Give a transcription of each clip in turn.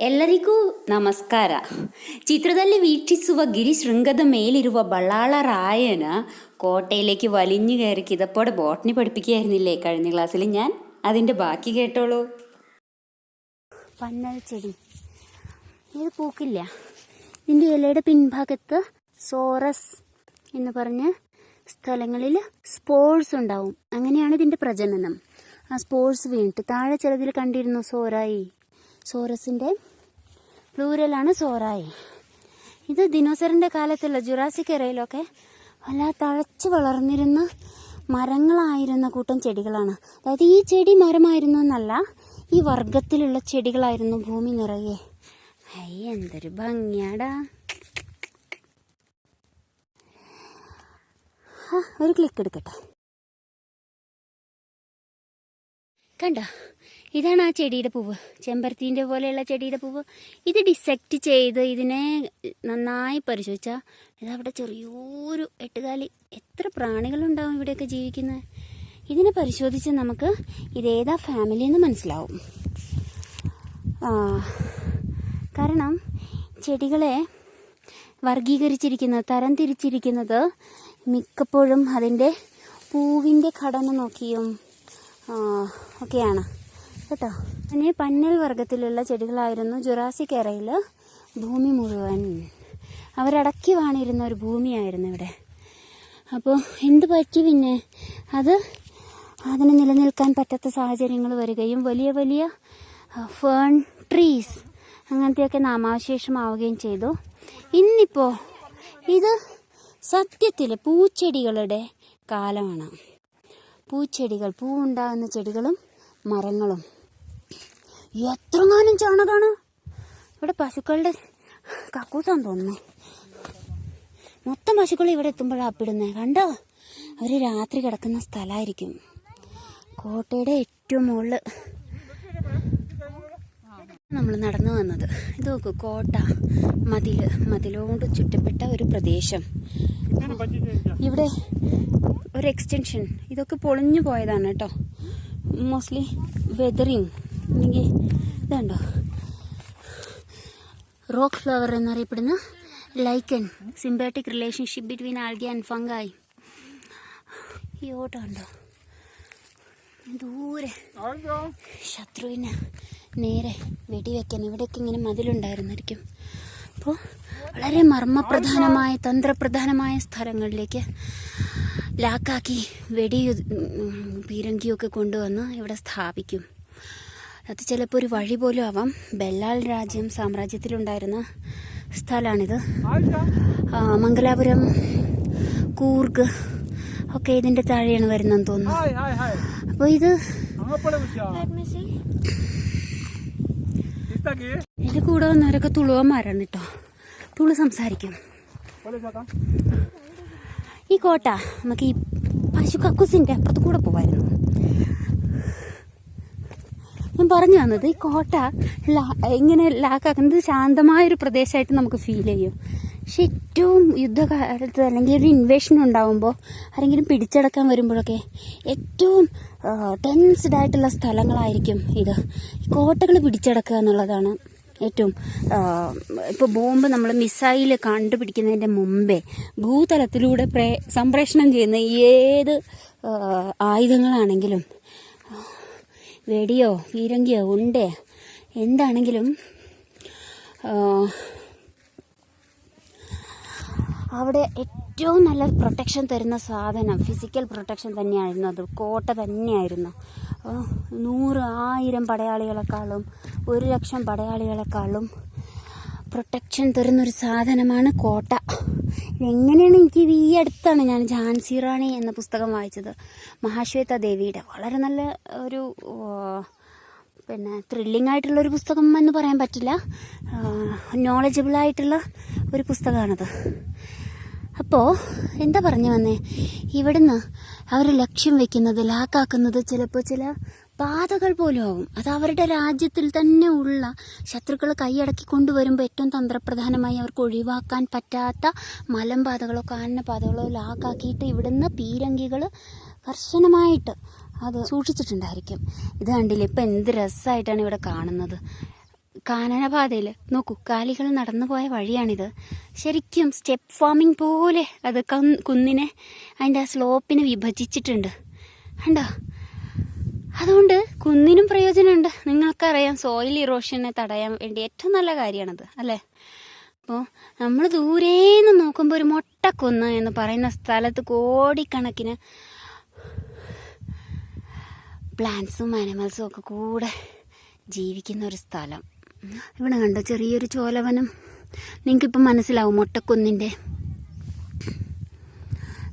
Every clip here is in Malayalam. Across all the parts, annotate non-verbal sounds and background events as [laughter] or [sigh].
ಎಲ್ಲರಿಗೂ ನಮಸ್ಕಾರ ಚಿತ್ರದಲ್ಲಿ ವೀಕ್ಷಿಸುವ ಗಿರಿ ಶೃಂಗದ ಮೇಲಿರುವ ಬಳ್ಳಾಳ ರಾಯನ കോട്ടയിലേക്ക് വലിഞ്ഞു കയറി കിതപ്പോടെ ബോട്ടണി പഠിപ്പിക്കുകയായിരുന്നില്ലേ കഴിഞ്ഞ ക്ലാസ്സിൽ ഞാൻ അതിൻ്റെ ബാക്കി കേട്ടോളൂ പന്നൽ ചെടി ഇത് പൂക്കില്ല ഇതിൻ്റെ ഇലയുടെ പിൻഭാഗത്ത് സോറസ് എന്ന് പറഞ്ഞ സ്ഥലങ്ങളിൽ സ്പോർട്സ് ഉണ്ടാവും അങ്ങനെയാണ് ഇതിൻ്റെ പ്രജനനം ആ സ്പോർട്സ് വീണിട്ട് താഴെ ചിലതിൽ കണ്ടിരുന്നു സോറായി സോറസിന്റെ പ്ലൂരലാണ് സോറായി. ഇത് ദിനോസറിന്റെ കാലത്തുള്ള ജുറാസിക് എറയിലൊക്കെ വല്ല തഴച്ച് വളർന്നിരുന്ന മരങ്ങളായിരുന്ന കൂട്ടം ചെടികളാണ്. അതായത് ഈ ചെടി മരമായിരുന്നു എന്നല്ല ഈ വർഗത്തിലുള്ള ചെടികളായിരുന്നു ഭൂമി നിറയെ. അയ്യ എന്തൊരു ഭംഗിയാടാ. ഒരു ക്ലിക്ക് എടുക്കട്ടെ. കണ്ട? ഇതാണ് ആ ചെടിയുടെ പൂവ്. ചെമ്പരത്തീന്റെ പോലെയുള്ള ചെടിയുടെ പൂവ്. ഇത് ഡിസെക്റ്റ് ചെയ്ത് ഇതിനെ നന്നായി പരിശോധിച്ചാൽ ഇതവിടെ ചെറിയൊരു എട്ടുകാലി. എത്ര പ്രാണികളുണ്ടാവും ഇവിടെയൊക്കെ ജീവിക്കുന്നത് ഇതിനെ പരിശോധിച്ച് നമുക്ക് ഇതേതാ ഫാമിലി എന്ന് മനസ്സിലാവും. കാരണം ചെടികളെ വർഗീകരിച്ചിരിക്കുന്നത് തരം തിരിച്ചിരിക്കുന്നത് മിക്കപ്പോഴും അതിന്റെ പൂവിന്റെ ഘടന നോക്കിയും ഒക്കെയാണ്. കേട്ടോ. പിന്നെ പന്നൽ വർഗത്തിലുള്ള ചെടികളായിരുന്നു ജുറാസിക് ഭൂമി മുഴുവൻ. അവരടക്കി വാണിരുന്ന ഒരു ഭൂമിയായിരുന്നു ഇവിടെ. അപ്പോൾ എന്ത് പറ്റി പിന്നെ? അത് അതിന് നിലനിൽക്കാൻ പറ്റാത്ത സാഹചര്യങ്ങൾ വരികയും വലിയ വലിയ ഫേൺ ട്രീസ് അങ്ങനത്തെയൊക്കെ നാമാവശേഷമാവുകയും ചെയ്തു. ഇന്നിപ്പോൾ ഇത് സത്യത്തിൽ പൂച്ചെടികളുടെ കാലമാണ്. പൂച്ചെടികൾ പൂവുണ്ടാകുന്ന ചെടികളും മരങ്ങളും. എത്രങ്ങാനും ചാണകമാണ് ഇവിടെ പശുക്കളുടെ കക്കൂസാന്ന് തോന്നുന്നു. മൊത്തം പശുക്കൾ ഇവിടെ എത്തുമ്പോഴാണ് അപ്പിടുന്നത് കണ്ടോ? അവർ രാത്രി കിടക്കുന്ന സ്ഥലമായിരിക്കും കോട്ടയുടെ ഏറ്റവും മുകളിൽ നമ്മൾ നടന്നു വന്നത്. ഇത് നോക്കൂ കോട്ട മതിൽ മതിലോണ്ട് ചുറ്റപ്പെട്ട ഒരു പ്രദേശം. ഇവിടെ ഒരു എക്സ്റ്റൻഷൻ ഇതൊക്കെ പൊളിഞ്ഞു പോയതാണ് കേട്ടോ. മോസ്റ്റ്ലി വെതറിങ് അല്ലെങ്കിൽ ഇതുണ്ടോ? റോക്ക് ഫ്ലവർ എന്നറിയപ്പെടുന്ന lichen symbiotic relationship between algae and fungi ഈ ഓട്ടം ഉണ്ടോ? ദൂരെ. ശത്രുവിനെ നേരെ വെടിവെക്കാൻ ഇവിടെയൊക്കെ ഇങ്ങനെ മതിലുണ്ടായിരുന്നായിരിക്കും. അപ്പോൾ വളരെ മർമ്മപ്രധാനമായ തന്ത്രപ്രധാനമായ സ്ഥലങ്ങളിലേക്ക് ലാക്കാക്കി വെടി പീരങ്കിയൊക്കെ കൊണ്ടുവന്ന് ഇവിടെ സ്ഥാപിക്കും. അത് ചിലപ്പോൾ ഒരു വഴി പോലും ആവാം. ബെല്ലാൽ രാജ്യം സാമ്രാജ്യത്തിലുണ്ടായിരുന്ന സ്ഥലമാണിത് മംഗലാപുരം കൂർഗ് ഒക്കെ ഇതിന്റെ താഴെയാണ് വരുന്നതെന്ന് തോന്നുന്നു. അപ്പോൾ ഇത് എന്റെ കൂടെ വന്നവരൊക്കെ തുളുവന്മാരാണ് കേട്ടോ തുളു സംസാരിക്കും. ഈ കോട്ട നമുക്ക് ഈ പശു കക്കൂസിന്റെ അപ്പുറത്ത് കൂടെ പോവായിരുന്നു. ഞാൻ പറഞ്ഞു തന്നത് ഈ കോട്ട ഇങ്ങനെ ലാക്കാക്കുന്നത് ശാന്തമായൊരു പ്രദേശമായിട്ട് നമുക്ക് ഫീൽ ചെയ്യും. പക്ഷെ ഏറ്റവും യുദ്ധകാലത്ത് അല്ലെങ്കിൽ ഒരു ഇൻവേഷൻ ഉണ്ടാകുമ്പോൾ ആരെങ്കിലും പിടിച്ചടക്കാൻ വരുമ്പോഴൊക്കെ ഏറ്റവും ടെൻസ്ഡ് ആയിട്ടുള്ള സ്ഥലങ്ങളായിരിക്കും ഇത്. കോട്ടകൾ പിടിച്ചടക്കുക എന്നുള്ളതാണ് ഏറ്റവും ഇപ്പോൾ ബോംബ് നമ്മൾ മിസൈൽ കണ്ടുപിടിക്കുന്നതിന്റെ മുമ്പേ ഭൂതലത്തിലൂടെ പ്രേ സംപ്രേഷണം ചെയ്യുന്ന ഏത് ആയുധങ്ങളാണെങ്കിലും വെടിയോ പീരങ്കിയോ ഉണ്ടേ? എന്താണെങ്കിലും അവിടെ ഏറ്റവും നല്ല പ്രൊട്ടക്ഷൻ തരുന്ന സാധനം ഫിസിക്കൽ പ്രൊട്ടക്ഷൻ തന്നെയായിരുന്നു അത്. കോട്ട തന്നെയായിരുന്നു. നൂറ് ആയിരം പടയാളികളെക്കാളും ഒരു ലക്ഷം പടയാളികളെക്കാളും പ്രൊട്ടക്ഷൻ തരുന്നൊരു സാധനമാണ് കോട്ട. ഇതെങ്ങനെയാണ് എനിക്ക് ഈ അടുത്താണ് ഞാൻ ഝാൻസി റാണി എന്ന പുസ്തകം വായിച്ചത്. മഹാശ്വേത ദേവിയുടെ. വളരെ നല്ല ഒരു പിന്നെ ത്രില്ലിംഗ് ആയിട്ടുള്ള ഒരു പുസ്തകം എന്ന് പറയാൻ പറ്റില്ല. നോളജബിൾ ആയിട്ടുള്ള ഒരു പുസ്തകമാണത്. അപ്പോൾ എന്താ പറഞ്ഞു വന്നേ? ഇവിടുന്ന് അവർ ലക്ഷ്യം വെക്കുന്നത് ലാക്കാക്കുന്നത് ചിലപ്പോൾ ചില പാതകൾ പോലും ആവും. അത് അവരുടെ രാജ്യത്തിൽ തന്നെ ഉള്ള ശത്രുക്കൾ കൈയടക്കി കൊണ്ടുവരുമ്പോൾ ഏറ്റവും തന്ത്രപ്രധാനമായി അവർക്ക് ഒഴിവാക്കാൻ പറ്റാത്ത മലമ്പാതകളോ കാനനപാതകളോ ലാക്കാക്കിയിട്ട് ഇവിടുന്ന് പീരങ്കികൾ കർശനമായിട്ട് അത് സൂക്ഷിച്ചിട്ടുണ്ടായിരിക്കും. ഇത് കണ്ടില്ല? ഇപ്പം എന്ത് രസമായിട്ടാണ് ഇവിടെ കാണുന്നത്. കാനനപാതയിൽ നോക്കൂ കാലികൾ നടന്നു പോയ വഴിയാണിത്. ശരിക്കും സ്റ്റെപ്പ് ഫാമിംഗ് പോലെ അത് കുന്നിനെ അതിന്റെ ആ സ്ലോപ്പിനെ വിഭജിച്ചിട്ടുണ്ട്. കണ്ടോ? അതുകൊണ്ട് കുന്നിനും പ്രയോജനമുണ്ട്. നിങ്ങൾക്കറിയാം സോയിൽ ഇറോഷനെ തടയാൻ വേണ്ടി ഏറ്റവും നല്ല കാര്യമാണത് അല്ലേ? അപ്പോൾ നമ്മൾ ദൂരേന്ന് നോക്കുമ്പോൾ ഒരു മൊട്ടക്കുന്ന് എന്ന് പറയുന്ന സ്ഥലത്ത് കോടിക്കണക്കിന് പ്ലാന്റ്സും ആനിമൽസും ഒക്കെ കൂടെ ജീവിക്കുന്ന ഒരു സ്ഥലം. ഇവിടെ കണ്ടോ ചെറിയൊരു ചോലവനം. നിങ്ങൾക്കിപ്പം മനസ്സിലാവും മൊട്ടക്കുന്നിന്റെ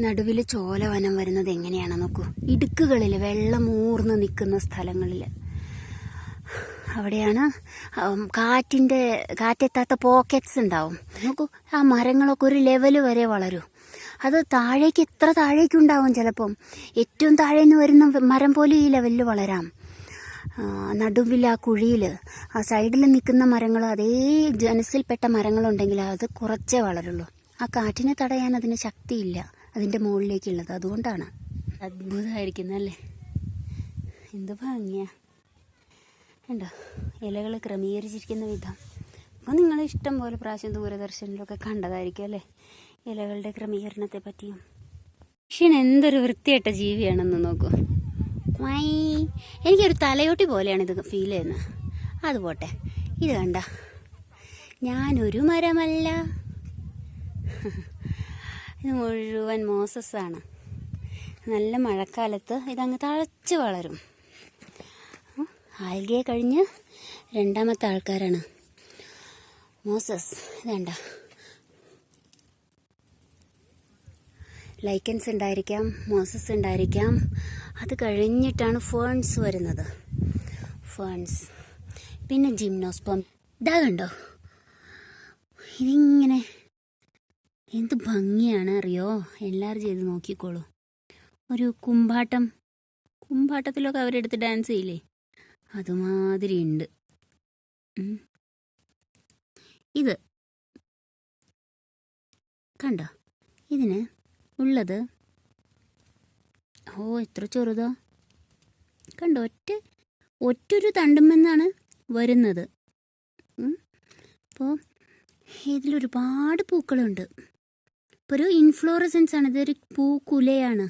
നടുവിൽ ചോലവനം വരുന്നത് എങ്ങനെയാണ് നോക്കൂ. ഇടുക്കുകളിൽ വെള്ളം ഊർന്ന് നിൽക്കുന്ന സ്ഥലങ്ങളിൽ അവിടെയാണ് കാറ്റിന്റെ കാറ്റെത്താത്ത പോക്കറ്റ്സ് ഉണ്ടാവും. നോക്കൂ ആ മരങ്ങളൊക്കെ ഒരു ലെവൽ വരെ വളരും. അത് താഴേക്ക് എത്ര താഴേക്കുണ്ടാവും ചിലപ്പം. ഏറ്റവും താഴെ നിന്ന് വരുന്ന മരം പോലും ഈ ലെവലിൽ വളരാം. നടുവിൽ ആ കുഴിയിൽ ആ സൈഡിൽ നിൽക്കുന്ന മരങ്ങൾ അതേ ജനസിൽപ്പെട്ട മരങ്ങളുണ്ടെങ്കിൽ അത് കുറച്ചേ വളരുള്ളൂ. ആ കാറ്റിനെ തടയാൻ അതിന് ശക്തിയില്ല. അതിന്റെ മുകളിലേക്കുള്ളത്. അതുകൊണ്ടാണ്. അത്ഭുതമായിരിക്കുന്നല്ലേ എന്ത് ഭംഗിയാ. ഉണ്ടോ ഇലകൾ ക്രമീകരിച്ചിരിക്കുന്ന വിധം. അപ്പോൾ നിങ്ങൾ ഇഷ്ടം പോലെ പ്രാവശ്യം ദൂരദർശനിലൊക്കെ കണ്ടതായിരിക്കും അല്ലേ? ഇലകളുടെ ക്രമീകരണത്തെ പറ്റിയും. പക്ഷേ എന്തൊരു വൃത്തിയായിട്ട ജീവിയാണെന്ന് നോക്കൂ. വൈ എനിക്കൊരു തലയോട്ടി പോലെയാണ് ഇത് ഫീൽ ചെയ്യുന്നത്. അത് പോട്ടെ. ഇത് കണ്ട? ഞാനൊരു മരമല്ല. ഇത് മുഴുവൻ മോസസ്സാണ് നല്ല മഴക്കാലത്ത് ഇതങ്ങ് തഴച്ച് വളരും. ആൽഗയെ കഴിഞ്ഞ് രണ്ടാമത്തെ ആൾക്കാരാണ്. മോസസ് ഇതണ്ട. ലൈക്കൻസ് ഉണ്ടായിരിക്കാം മോസസ് ഉണ്ടായിരിക്കാം. അത് കഴിഞ്ഞിട്ടാണ് ഫേൺസ് വരുന്നത്. ഫേൺസ്. പിന്നെ ജിംനോസ്പം. ഇതാ കണ്ടോ? ഇതിങ്ങനെ എന്ത് ഭംഗിയാണ് അറിയോ? എല്ലാവരും ചെയ്ത് നോക്കിക്കോളൂ. ഒരു കുമ്പാട്ടം. കുമ്പാട്ടത്തിലൊക്കെ അവരെടുത്ത് ഡാൻസ് ചെയ്യില്ലേ? അതുമാതിരി ഉണ്ട്. ഇത്. കണ്ടോ? ഇതിന് ഉള്ളത്. ഓ എത്ര ചെറുതാ. കണ്ടോ? ഒറ്റ ഒറ്റൊരു തണ്ടുമെന്നാണ് വരുന്നത്. അപ്പോൾ ഇതിലൊരുപാട് പൂക്കളുണ്ട്. ഇപ്പോൾ ഒരു ഇൻഫ്ലോറസൻസ് ആണ്. ഇതൊരു കുലയാണ്.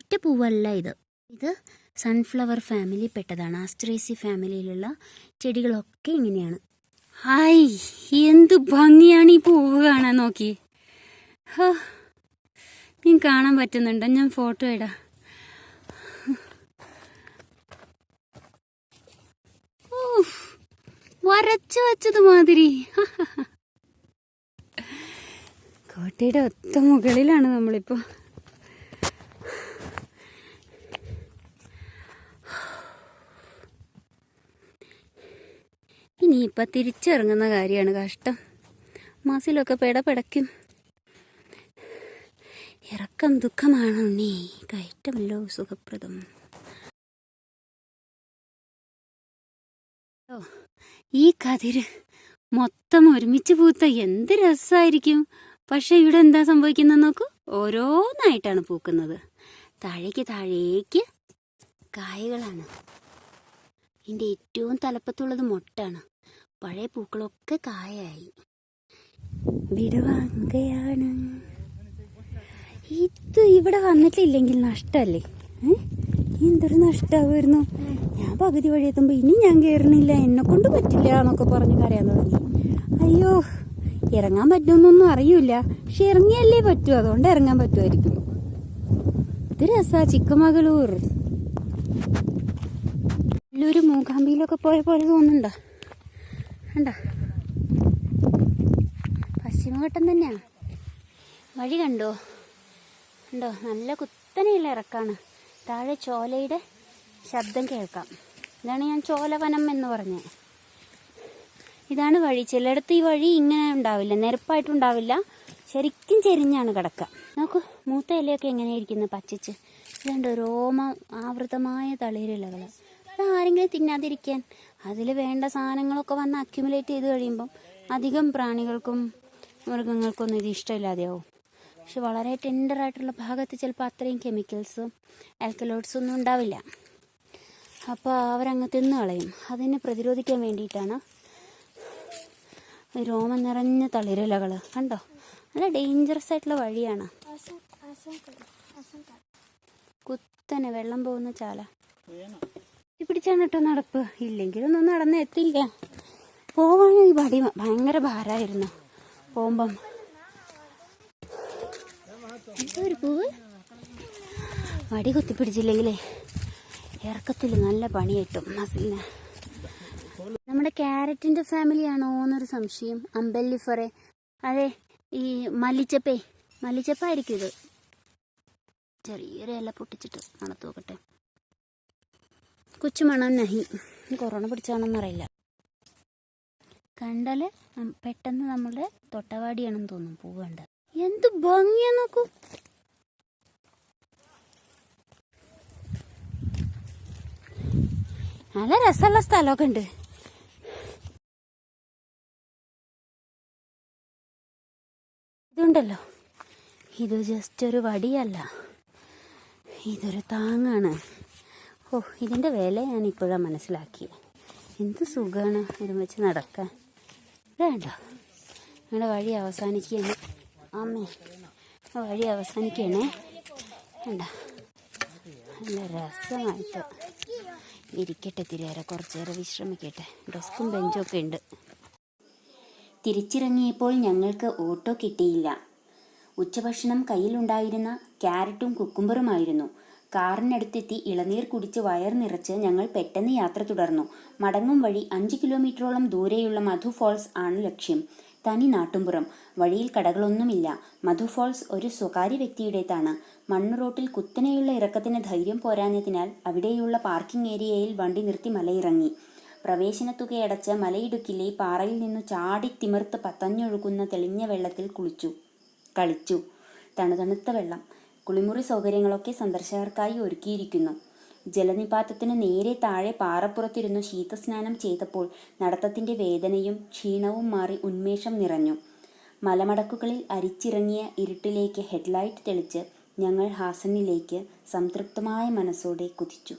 ഒറ്റ പൂവല്ല ഇത്. ഇത് സൺഫ്ലവർ ഫാമിലി പെട്ടതാണ്. ആസ്ട്രേസി ഫാമിലിയിലുള്ള ചെടികളൊക്കെ ഇങ്ങനെയാണ്. ഹായ് എന്ത് ഭംഗിയാണ് ഈ പൂവ് കാണാൻ നോക്കി. ഹോ നീ കാണാൻ പറ്റുന്നുണ്ടോ? ഞാൻ ഫോട്ടോ ഇടാ. വരച്ചു വച്ചത് മാതിരി [laughs] കോട്ടയുടെ ഒത്ത മുകളിലാണ് നമ്മളിപ്പോൾ ഇനിയിപ്പോൾ തിരിച്ചിറങ്ങുന്ന കാര്യമാണ് കഷ്ടം. മാസിലൊക്കെ പെടപെടയ്ക്കും ഇറക്കം ദുഃഖമാണ് ഉണ്ണി. കയറ്റമല്ലോ സുഖപ്രദം. ഈ കതിര് മൊത്തം ഒരുമിച്ച് പൂത്ത എന്ത് രസമായിരിക്കും പക്ഷെ ഇവിടെ എന്താ സംഭവിക്കുന്നത് നോക്കൂ. ഓരോന്നായിട്ടാണ് പൂക്കുന്നത്. താഴേക്ക് താഴേക്ക് കായകളാണ്. ഇതിന്റെ ഏറ്റവും തലപ്പത്തുള്ളത് മൊട്ടാണ്. പഴയ പൂക്കളൊക്കെ കായായി. വിടുവാങ്കയാണ് ഇത് ഇവിടെ വന്നിട്ടില്ലെങ്കിൽ നഷ്ടമല്ലേ എന്തൊരു നഷ്ടമായിരുന്നു ഞാൻ പകുതി വഴി എത്തുമ്പോൾ ഇനി ഞാൻ കയറണില്ല എന്നെ കൊണ്ട് പറ്റില്ല എന്നൊക്കെ പറഞ്ഞ് കരയാൻ തുടങ്ങി. അയ്യോ. ഇറങ്ങാൻ പറ്റുമെന്നൊന്നും അറിയില്ല. പക്ഷെ ഇറങ്ങിയല്ലേ പറ്റൂ. അതുകൊണ്ട് ഇറങ്ങാൻ പറ്റുമായിരിക്കും. ഇത് രസാ. ചിക്കമകളൂർ നല്ലൊരു മൂകാമ്പിയിലൊക്കെ പോയ പോലെ തോന്നുന്നുണ്ടോ? കണ്ടോ? പശ്ചിമഘട്ടം തന്നെയാ. വഴി കണ്ടോ? കണ്ടോ? നല്ല കുത്തനെയുള്ള ഇറക്കാണ്. താഴെ ചോലയുടെ ശബ്ദം കേൾക്കാം. ഇതാണ് ഞാൻ ചോലവനം എന്ന് പറഞ്ഞത്. ഇതാണ് വഴി. ചിലയിടത്ത് ഈ വഴി ഇങ്ങനെ ഉണ്ടാവില്ല. നിരപ്പായിട്ടുണ്ടാവില്ല ശരിക്കും ചെരിഞ്ഞാണ് കിടക്കുക. നോക്കൂ മൂത്ത ഇലയൊക്കെ എങ്ങനെയായിരിക്കുന്നു പച്ചിച്ച്. ഇതുണ്ട് രോമ ആവൃതമായ തളിരിലകൾ അത് ആരെങ്കിലും തിന്നാതിരിക്കാൻ. അതിൽ വേണ്ട സാധനങ്ങളൊക്കെ വന്ന് അക്യുമുലേറ്റ് ചെയ്ത് കഴിയുമ്പം അധികം പ്രാണികൾക്കും മൃഗങ്ങൾക്കൊന്നും ഇത് ഇഷ്ടമില്ലാതെയാവും. പക്ഷെ വളരെ ടെൻഡർ ആയിട്ടുള്ള ഭാഗത്ത് ചിലപ്പോൾ അത്രയും കെമിക്കൽസും ആൽക്കലോയിഡ്സും ഒന്നും ഉണ്ടാവില്ല. അപ്പോൾ അവരങ്ങ് തിന്നു കളയും. അതിനെ പ്രതിരോധിക്കാൻ വേണ്ടിയിട്ടാണ് രോമം നിറഞ്ഞ തളിരിലകൾ കണ്ടോ? നല്ല ഡേഞ്ചറസ് ആയിട്ടുള്ള വഴിയാണ്. കുത്തനെ വെള്ളം പോകുന്ന ചാല. പിടിച്ചാണ് കേട്ടോ നടപ്പ്. ഇല്ലെങ്കിലൊന്നും നടന്ന് എത്തില്ല. പോവാണ് ഈ വടി. ഭയങ്കര ഭാരമായിരുന്നു. പോകുമ്പം. ഒരു പൂവ്? വടി കുത്തിപ്പിടിച്ചില്ലെങ്കിലേ ഇറക്കത്തിൽ നല്ല പണി കിട്ടും മസിലിന്. നമ്മുടെ ക്യാരറ്റിന്റെ ഫാമിലിയാണോ എന്നൊരു സംശയം. അമ്പല്ലിഫറെ അതെ ഈ മല്ലിച്ചപ്പേ. മല്ലിച്ചപ്പായിരിക്കും ഇത്. ചെറിയൊരു ഇല പൊട്ടിച്ചിട്ട് മണത്ത് നോക്കട്ടെ. കൊച്ചുമണം നഹി. കൊറോണ പിടിച്ചാണെന്നറിയില്ല കണ്ടാൽ പെട്ടെന്ന് നമ്മളുടെ തൊട്ടവാടിയാണെന്ന് തോന്നും കണ്ട എന്ത് ഭംഗിയാ നോക്കൂ. നല്ല രസമുള്ള സ്ഥലമൊക്കെ ഉണ്ട്. ഇത് ജസ്റ്റ് ഒരു വടിയല്ല. ഇതൊരു താങ്ങാണ്. ഓ ഇതിന്റെ വില ഞാൻ ഇപ്പോഴാണ് മനസ്സിലാക്കിയത് എന്ത് സുഖമാണ് ഇത് വെച്ച് നടക്കാൻ. വേണ്ടോ. ഞങ്ങളുടെ വഴി അവസാനിക്കുകയാണ്. അമ്മേ വഴി അവസാനിക്കണേ വേണ്ട. നല്ല രസമായിട്ട്. ഇരിക്കട്ടെ തിരിയേറെ കുറച്ച് നേരം വിശ്രമിക്കട്ടെ. ഡെസ്കും ബെഞ്ചും ഒക്കെ ഉണ്ട്. തിരിച്ചിറങ്ങിയപ്പോൾ ഞങ്ങൾക്ക് ഓട്ടോ കിട്ടിയില്ല. ഉച്ചഭക്ഷണം കയ്യിലുണ്ടായിരുന്ന ക്യാരറ്റും കുക്കുംബറുമായിരുന്നു. കാറിനടുത്തെത്തി ഇളനീർ കുടിച്ച് വയർ നിറച്ച് ഞങ്ങൾ പെട്ടെന്ന് യാത്ര തുടർന്നു. മടങ്ങും വഴി അഞ്ച് കിലോമീറ്ററോളം ദൂരെയുള്ള മധു ഫോൾസ് ആണ് ലക്ഷ്യം. തനി നാട്ടുംപുറം. വഴിയിൽ കടകളൊന്നുമില്ല. മധു ഫോൾസ് ഒരു സ്വകാര്യ വ്യക്തിയുടേതാണ്. മണ്ണ് റോട്ടിൽ കുത്തനെയുള്ള ഇറക്കത്തിന് ധൈര്യം പോരാഞ്ഞതിനാൽ അവിടെയുള്ള പാർക്കിംഗ് ഏരിയയിൽ വണ്ടി നിർത്തി മലയിറങ്ങി. പ്രവേശന തുകയടച്ച് മലയിടുക്കിലെ പാറയിൽ നിന്നു ചാടി തിമിർത്ത് പത്തഞ്ഞൊഴുകുന്ന തെളിഞ്ഞ വെള്ളത്തിൽ കുളിച്ചു. കളിച്ചു. തണുതണുത്ത വെള്ളം കുളിമുറി സൗകര്യങ്ങളൊക്കെ സന്ദർശകർക്കായി ഒരുക്കിയിരിക്കുന്നു. ജലനിപാതത്തിന് നേരെ താഴെ പാറപ്പുറത്തിരുന്നു ശീതസ്നാനം ചെയ്തപ്പോൾ നടത്തത്തിന്റെ വേദനയും ക്ഷീണവും മാറി ഉന്മേഷം നിറഞ്ഞു. മലമടക്കുകളിൽ അരിച്ചിറങ്ങിയ ഇരുട്ടിലേക്ക് ഹെഡ്ലൈറ്റ് തെളിച്ച് ഞങ്ങൾ ഹാസനിലേക്ക് സംതൃപ്തമായ മനസ്സോടെ കുതിച്ചു.